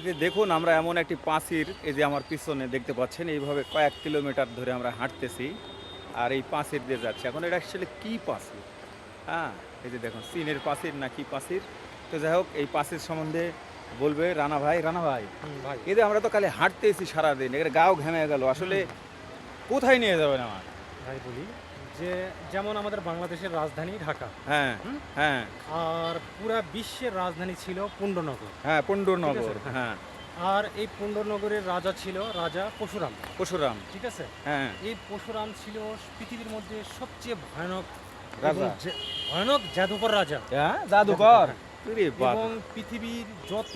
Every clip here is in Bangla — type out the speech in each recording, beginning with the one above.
যে দেখুন আমরা এমন একটি পাঁচির এই যে আমার পিছনে দেখতে পাচ্ছেন এইভাবে কয়েক কিলোমিটার ধরে আমরা হাঁটতেছি আর এই পাঁচির দিয়ে যাচ্ছে। এখন এটা আসলে কী পাঁচির? হ্যাঁ এই যে দেখুন চীনের পাঁচির না কি পাঁচির? তো যাই হোক এই পাঁচির সম্বন্ধে বলবে রানা ভাই। রানা ভাই ভাই। এই যে আমরা তো কালে হাঁটতেছি সারাদিন এখানে গাও ঘেমে গেল। আসলে কোথায় নিয়ে যাবেন আমার? ভাই বলি। যে যেমন আমাদের বাংলাদেশের রাজধানী ঢাকা হ্যাঁ হ্যাঁ। আর পুরা বিশ্বের রাজধানী ছিল পুণ্ডনগর। হ্যাঁ পণ্ডরনগর ঠিক আছে, হ্যাঁ। আর এই পুণ্ডনগরের রাজা ছিল রাজা পরশুরাম। পরশুরাম। ঠিক আছে? হ্যাঁ। এই পরশুরাম ছিল পৃথিবীর মধ্যে সবচেয়ে ভয়ানক রাজা। ভয়ানক জাদুকর রাজা। হ্যাঁ জাদুকর। এবং পৃথিবীর যত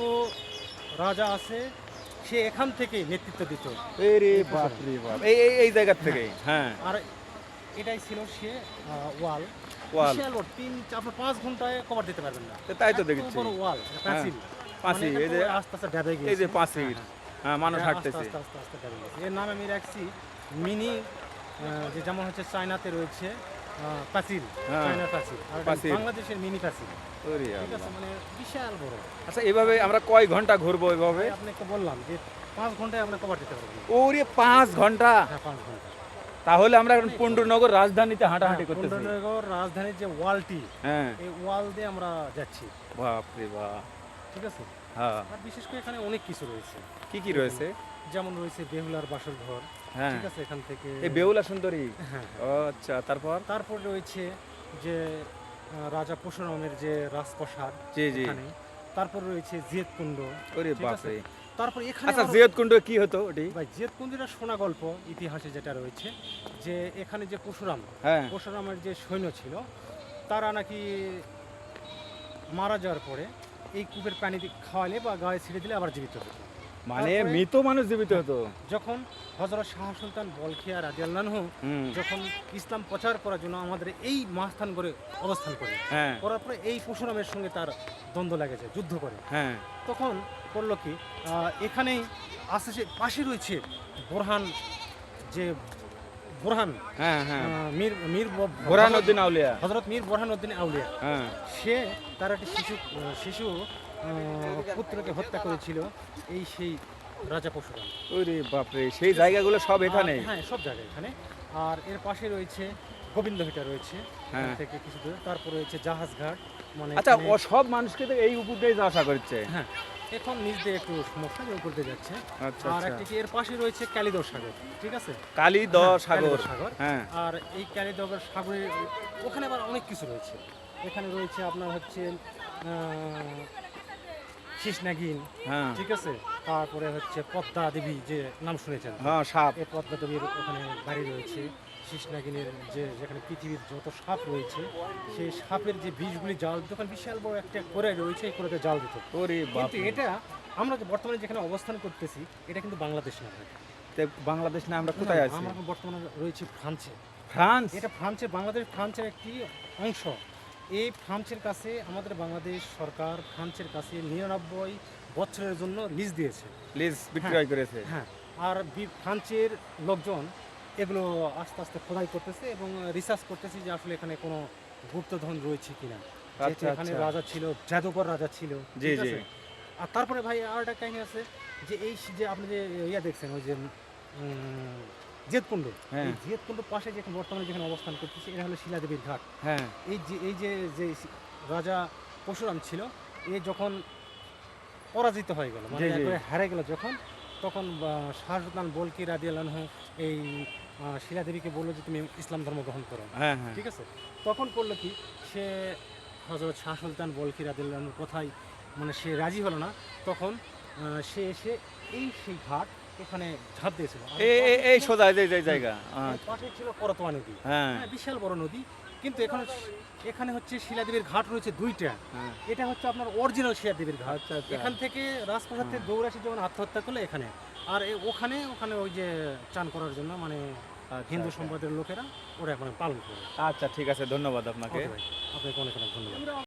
রাজা আছে সে এখান থেকে নেতৃত্ব দিত। এই এই জায়গা থেকে হ্যাঁ। আর এটাই ছিল সে ওয়াল। ওয়াল। তিন আপনার পাঁচ ঘন্টায় কভার দিতে পারবেন না। তাই তো দেখছি। ওয়াল পাঁচিল, মানে এই যে- আস্তে আস্তে গিয়েছে এই যে পাঁচিল। হ্যাঁ, হ্যাঁ মানুষ হ্যাঁ, হাঁটতেছে। আস্তে আস্তে আস্তে গেছে। এর নাম আমি রাখছি মিনি যে যেমন হচ্ছে চায়নাতে রয়েছে পাঁচিল হ্যাঁ, চায়নার পাঁচিল। আর বাংলাদেশের মিনি পাঁচিল। ঠিক আছে মানে বিশাল বড়। আচ্ছা এভাবে আমরা কয় ঘণ্টা ঘুরবো এভাবে? আপনাকে বললাম যে পাঁচ ঘন্টায় আমরা কভার দিতে পারব। ওরে পাঁচ ঘণ্টা? হ্যাঁ পাঁচ ঘণ্টা। তাহলে আমরা এখন পণ্ডরনগর রাজধানীতে হাঁটাহাঁটি হ্যাঁ, করতেছি। কুণ্ডনগর রাজধানীর যে ওয়ালটি হ্যাঁ। এই ওয়াল দিয়ে আমরা যাচ্ছি। বাপ রে বাপ ঠিক আছে? হ্যাঁ। আর বিশেষ করে এখানে অনেক কিছু রয়েছে। কি কি রয়েছে? যেমন রয়েছে বেহুলার বাসর ঘর। হ্যাঁ। ঠিক আছে এখান থেকে এই বেউলা সুন্দরী? হ্যাঁ। ও আচ্ছা তারপর? তারপর রয়েছে যে রাজা পরশুরামের যে রাজপ্রসাদ জি জি। তারপর রয়েছে জিয়ত কুণ্ড ওরে বাপ রে তারপর এখানে আচ্ছা আরো- জিয়ত কুণ্ড কি হতো ওটি? ভাই জিয়ত শোনা গল্প ইতিহাসে যেটা রয়েছে যে এখানে যে পরশুরাম পশুরামের পরশুরামের যে সৈন্য ছিল তারা নাকি মারা যাওয়ার পরে এই কূপের পানি খাওয়ালে বা গায়ে ছেড়ে দিলে আবার জীবিত হতো। মানে মৃত মানুষ জীবিত হতো। যখন হজরত শাহ সুলতান বলখিয়া রাজিয়াল্লাহু হুম। যখন ইসলাম প্রচার করার জন্য আমাদের এই মহাস্থান করে অবস্থান করে হ্যাঁ। করার পরে এই পরশুরামের সঙ্গে তার দ্বন্দ্ব লেগেছে যুদ্ধ করে। হ্যাঁ। তখন করল কি এখানেই আস্তে আস্তে পাশে রয়েছে বোরহান যে বোরহান হ্যাঁ হ্যাঁ। মীর মীর বোরহানুদ্দিন আউলিয়া। হজরত মীর বোরহানুদ্দিন আউলিয়া। হ্যাঁ। সে তার একটি শিশু শিশু পুত্রকে হত্যা করেছিল এই সেই রাজা পরশুরাম ওরে বাপরে সেই জায়গাগুলো সব এখানে? হ্যাঁ সব জায়গায় এখানে। আর এর পাশে রয়েছে গোবিন্দ ভিটা রয়েছে হ্যাঁ। থেকে কিছু দূরে। তারপর রয়েছে জাহাজ ঘাট মানে আচ্ছা ও সব মানুষকে তো এই উপর দিয়ে আসা করছে। হ্যাঁ এখন নিচ দিয়ে একটু সমস্যা দিয়ে যাচ্ছে। আচ্ছা আর আচ্ছা। একটি এর পাশে রয়েছে কালিদর সাগর ঠিক আছে? কালী দ হ্যাঁ, সাগর সাগর। হ্যাঁ। আর এই কালিদর সাগরের ওখানে আবার অনেক কিছু রয়েছে। এখানে রয়েছে আপনার হচ্ছে শীষনাগিন হ্যাঁ। ঠিক আছে? তারপরে হচ্ছে পদ্মা দেবী যে নাম শুনেছেন? হ্যাঁ সাপ। এই পদ্মা দেবীর ওখানে বাড়ি রয়েছে। শীষনাগিনের যে যেখানে পৃথিবীর যত সাপ রয়েছে সেই সাপের যে বিষগুলি জাল ওখানে বিশাল বড় একটা করে রয়েছে এই করেতে জাল দিত কিন্তু এটা আমরা বর্তমানে যেখানে অবস্থান করতেছি এটা কিন্তু বাংলাদেশ না বাংলাদেশ না আমরা কোথায় আছি? আমরা বর্তমানে রয়েছে ফ্রান্সে। ফ্রান্স? এটা ফ্রান্সের বাংলাদেশ ফ্রান্সের একটি অংশ। এই ফ্রান্সের কাছে আমাদের বাংলাদেশ সরকার ফ্রান্সের কাছে নিরানব্বই বছরের জন্য লিজ দিয়েছে লিজ বিক্রয় করেছে হ্যাঁ আর ফ্রান্সের লোকজন এগুলো আস্তে আস্তে খোদাই করতেছে এবং রিসার্চ করতেছে যে আসলে এখানে কোনো গুপ্তধন রয়েছে কিনা আচ্ছা, এখানে আচ্ছা। রাজা ছিল জাদুকর রাজা ছিল জি, জি। আর তারপরে ভাই আর একটা কাহিনী আছে যে এই যে আপনি যে ইয়া দেখছেন ওই যে উম, জেতকুণ্ড। হ্যাঁ। এই পাশে যেখানে বর্তমানে যেখানে অবস্থান করতেছে এটা হলো শিলাদেবীর ঘাট। হ্যাঁ। এই যে এই যে যে রাজা পরশুরাম ছিল এ যখন পরাজিত হয়ে গেল মানে। হারে গেল যখন তখন বা, শাহ সুলতান বলকি রাদিয়াল্লাহ এই শিলাদেবীকে বলল যে তুমি ইসলাম ধর্ম গ্রহণ করো। হ্যাঁ হ্যাঁ। ঠিক আছে? তখন করল কি সে হজরত শাহ সুলতান বলকি রাদিয়াল্লাহর কথাই মানে সে রাজি হলো না তখন সে এসে এই সেই ঘাট এখানে ঝাঁপ দিয়েছিল। এই এই- এই পাশে- সোজা এই যে- যে জায়গা হ্যাঁ পাশে ছিল করতোয়া নদী। হ্যাঁ। হ্যাঁ বিশাল বড় নদী। কিন্তু এখানে এখানে হচ্ছে শিলাদেবীর ঘাট রয়েছে দুইটা। হ্যাঁ। এটা হচ্ছে আপনার অরিজিনাল শিলাদেবীর ঘাট। আচ্ছা আচ্ছা। এখান থেকে রাজপ্রসাদ থেকে দৌড়াসি যখন আত্মহত্যা করল এখানে। আর ওখানে ওখানে ওই যে চান করার জন্য মানে আচ্ছা, হিন্দু। সম্প্রদায়ের লোকেরা ওরা মানে পালন করে আচ্ছা ঠিক আছে ধন্যবাদ আপনাকে। আপনাকে অনেক অনেক ধন্যবাদ।